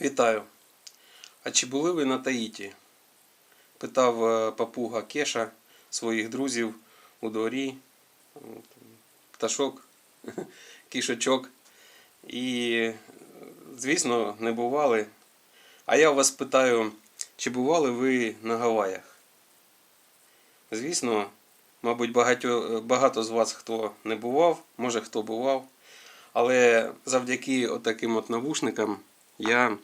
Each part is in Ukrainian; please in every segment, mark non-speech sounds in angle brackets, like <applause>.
Вітаю. А чи були ви на Таїті? Питав е, папуга Кеша своїх друзів у дворі. Пташок, <laughs> кішочок. І, звісно, не бували. А я вас питаю, чи бували ви на Гаваях? Звісно, мабуть, багато, багато з вас хто не бував, може хто бував. Але завдяки отаким от навушникам я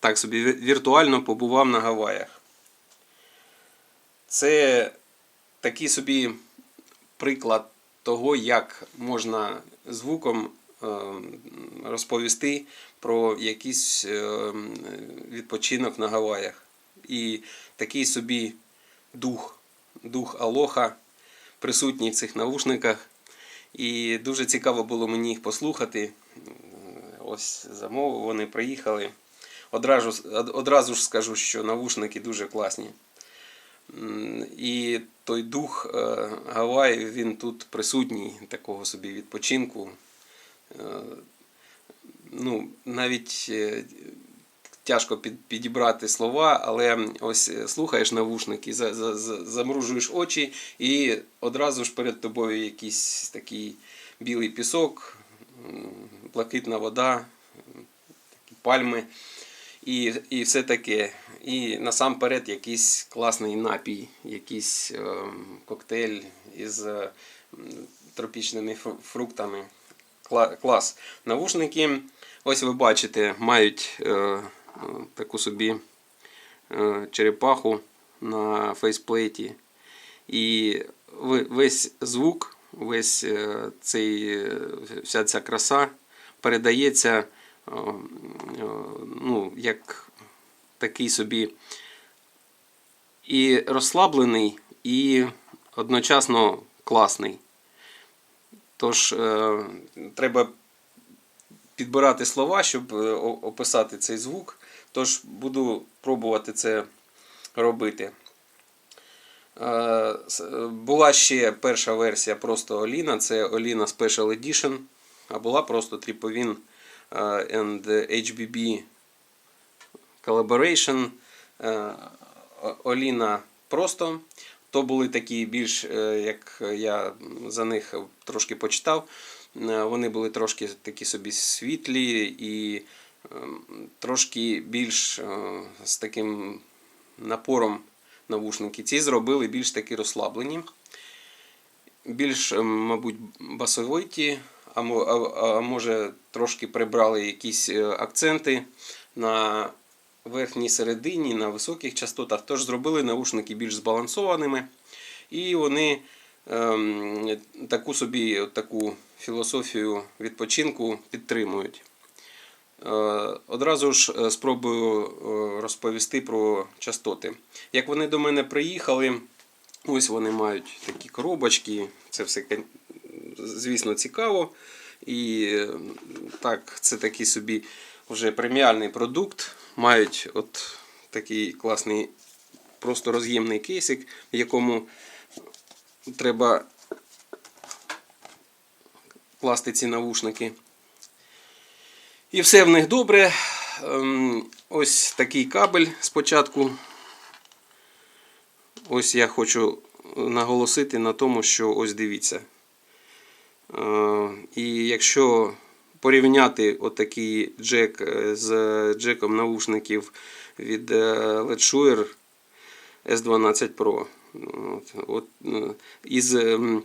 так собі віртуально побував на Гаваях. Це такий собі приклад того, як можна звуком е, розповісти про якийсь е, відпочинок на Гаваях. І такий собі дух, дух Алоха присутній в цих навушниках. І дуже цікаво було мені їх послухати. Ось замовив, вони приїхали. Одразу, одразу ж скажу, що навушники дуже класні. І той дух е, Гаваїв, він тут присутній, такого собі відпочинку. Е, Ну, навіть е, тяжко підібрати слова, але ось слухаєш навушники, за, за, за, замружуєш очі, і одразу ж перед тобою якийсь такий білий пісок, блакитна вода, пальми і, і все таке. І насамперед якийсь класний напій, якийсь е, коктейль із е, тропічними фруктами. Кла- клас. Навушники, ось ви бачите, мають е, таку собі е, черепаху на фейсплейті. І весь звук, весь е, цей, е, вся ця краса передається е, ну, як такий собі і розслаблений, і одночасно класний. Тож треба підбирати слова, щоб описати цей звук. Тож буду пробувати це робити. Е, е, Була ще перша версія просто Оліна, це Оліна Special Edition, а була просто Tripovin е, and HBB Collaboration. Оліна просто. То були такі більш, як я за них трошки почитав, вони були трошки такі собі світлі і ем, трошки більш з таким напором навушники. Ці зробили більш такі розслаблені, більш, ем, мабуть, басовиті, а, мо- а, а може трошки прибрали якісь е, акценти на верхній середині, на високих частотах. Тож зробили наушники більш збалансованими. І вони ем, таку собі таку філософію відпочинку підтримують. Е, Одразу ж е, спробую е, розповісти про частоти. Як вони до мене приїхали, ось вони мають такі коробочки, це все, звісно, цікаво. І так, це такий собі вже преміальний продукт. Мають от такий класний, просто роз'ємний кейсик, в якому треба класти ці навушники. І все в них добре. Ем, Ось такий кабель спочатку. Ось я хочу наголосити на тому, що ось дивіться. Е, І якщо порівняти отакий джек е, з джеком навушників від е, LED Shure S12 Pro, от, із ем,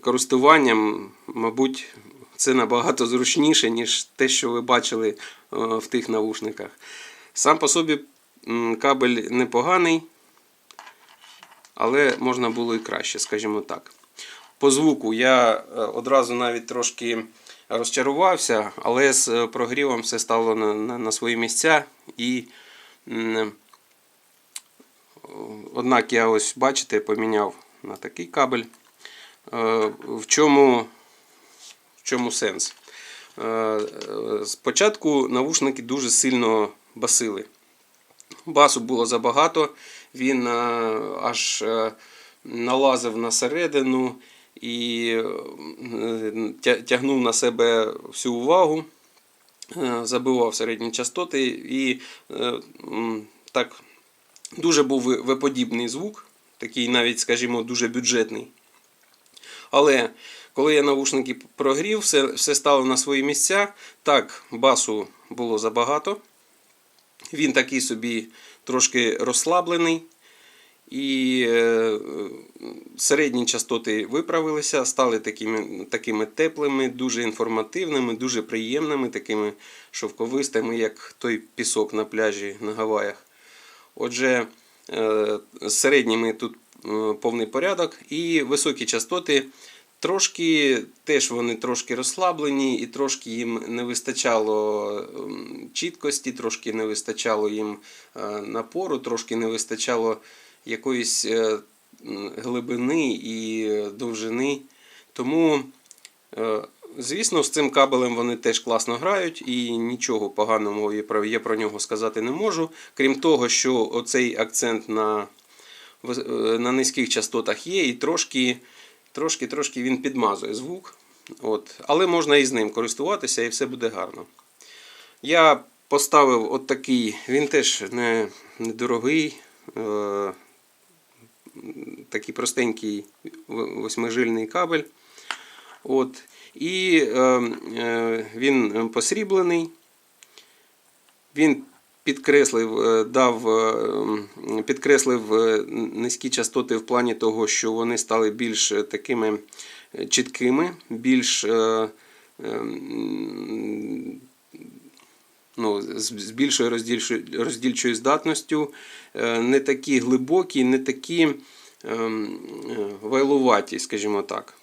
користуванням, мабуть, це набагато зручніше, ніж те, що ви бачили е, в тих навушниках. Сам по собі кабель непоганий, але можна було і краще, скажімо так. По звуку я е, одразу навіть трошки розчарувався, але з е, прогрівом все стало на, на, на свої місця. І однак я ось, бачите, поміняв на такий кабель. В чому, чому сенс? Е, е, Спочатку навушники дуже сильно басили. Басу було забагато, він е, аж налазив на середину і тягнув на себе всю увагу. забивав середні частоти і так дуже був ви- виподібний звук, такий навіть, скажімо, дуже бюджетний. Але коли я навушники прогрів, все, все стало на свої місця. Так, басу було забагато. Він такий собі трошки розслаблений. І е, середні частоти виправилися, стали такими, такими теплими, дуже інформативними, дуже приємними, такими шовковистими, як той пісок на пляжі на Гаваях. Отже, е, з середніми тут е, повний порядок, і високі частоти трошки теж вони трошки розслаблені, і трошки їм не вистачало ем, чіткості, трошки не вистачало їм е, напору, трошки не вистачало якоїсь е, глибини і довжини. Тому, е, звісно, з цим кабелем вони теж класно грають, і нічого поганого я про, нього сказати не можу. Крім того, що оцей акцент на, на низьких частотах є, і трошки, трошки, трошки він підмазує звук. От. Але можна і з ним користуватися, і все буде гарно. Я поставив от такий, він теж не, недорогий, е, такий простенький восьмижильний кабель. От. І е, е, він посріблений. Він підкреслив, е, дав, е, підкреслив е, низькі частоти в плані того, що вони стали більш такими чіткими, більш ну, з більшою роздільчою, роздільчою здатністю, не такі глибокі, не такі ем, вайлуваті, скажімо так.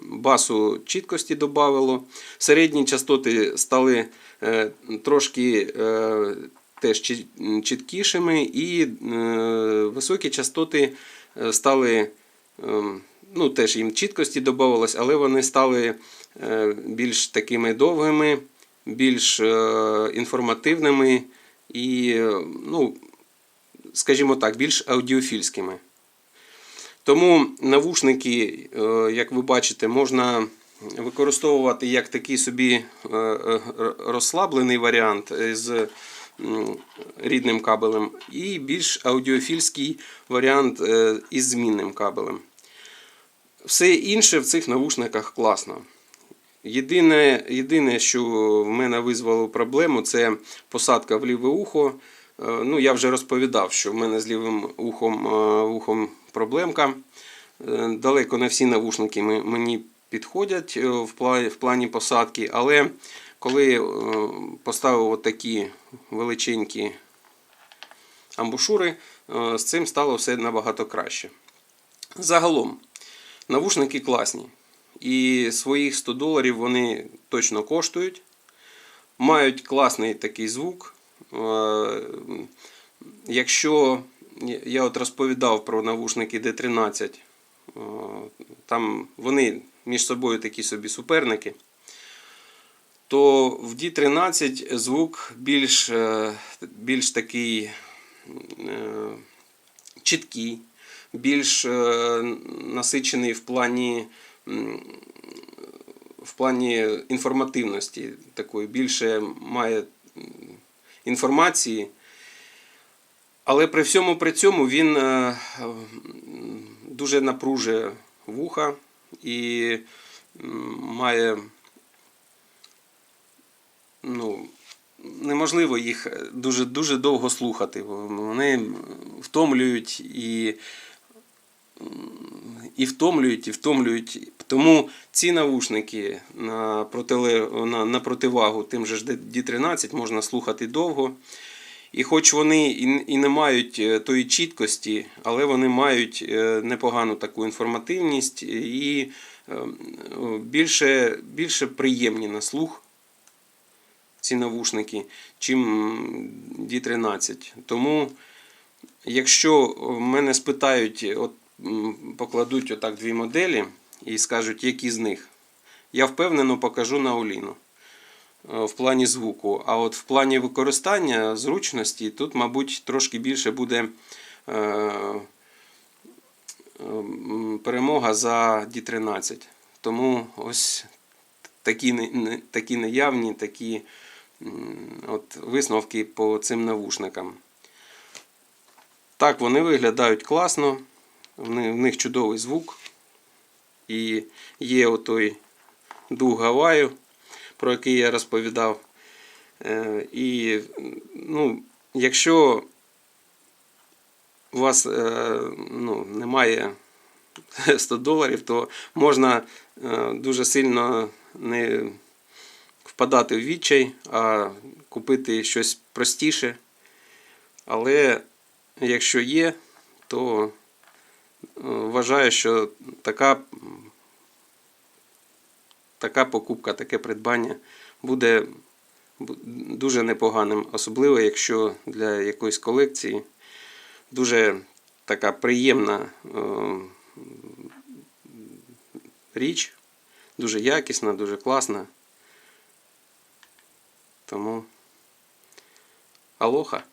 Басу чіткості додавало. Середні частоти стали е, трошки е, теж чіткішими, і е, високі частоти стали. ем, Ну, теж їм чіткості додавалось, але вони стали більш такими довгими, більш інформативними і, ну, скажімо так, більш аудіофільськими. Тому навушники, е, як ви бачите, можна використовувати як такий собі е, е, розслаблений варіант з рідним кабелем, і більш аудіофільський варіант із змінним кабелем. Все інше в цих навушниках класно. Єдине, єдине, що в мене визвало проблему, це посадка в ліве ухо. Ну, я вже розповідав, що в мене з лівим ухом, е, ухом проблемка. Е, Далеко не всі навушники мені підходять е, в плані, посадки, але коли е, поставив от такі величенькі амбушури, з цим стало все набагато краще. Загалом, навушники класні. І своїх 100 доларів вони точно коштують. Мають класний такий звук. Якщо я от розповідав про навушники D13, е, там вони між собою такі собі суперники, то в D13 звук більш, е, більш такий е, чіткий, більш е, насичений в плані в плані інформативності такої, більше має інформації. Але при всьому при цьому він е, дуже напружує вуха і має ну, неможливо їх дуже, дуже довго слухати. Вони втомлюють і, і втомлюють, і втомлюють. Тому ці навушники на, протиле, на, на противагу тим же ж D13 можна слухати довго. І хоч вони і не мають е, тої чіткості, але вони мають е, непогану таку інформативність і е, більше, більше приємні на слух ці навушники, чим D13. Тому, якщо мене спитають, от покладуть отак дві моделі і скажуть, які з них, я впевнено покажу на Оліну в плані звуку. А от в плані використання зручності тут, мабуть, трошки більше буде е, перемога за D13. Тому ось такі, такі неявні, такі от, висновки по цим навушникам. Так, вони виглядають класно, в них чудовий звук. І є отой дух Гаваю, про який я розповідав. Е, І ну, якщо у вас е, ну, немає <laughs> 100 доларів, то можна е, дуже сильно не впадати в відчай, а купити щось простіше. Але якщо є, то вважаю, що така, така покупка, таке придбання буде дуже непоганим, особливо якщо для якоїсь колекції дуже така приємна річ, дуже якісна, дуже класна. Тому алоха.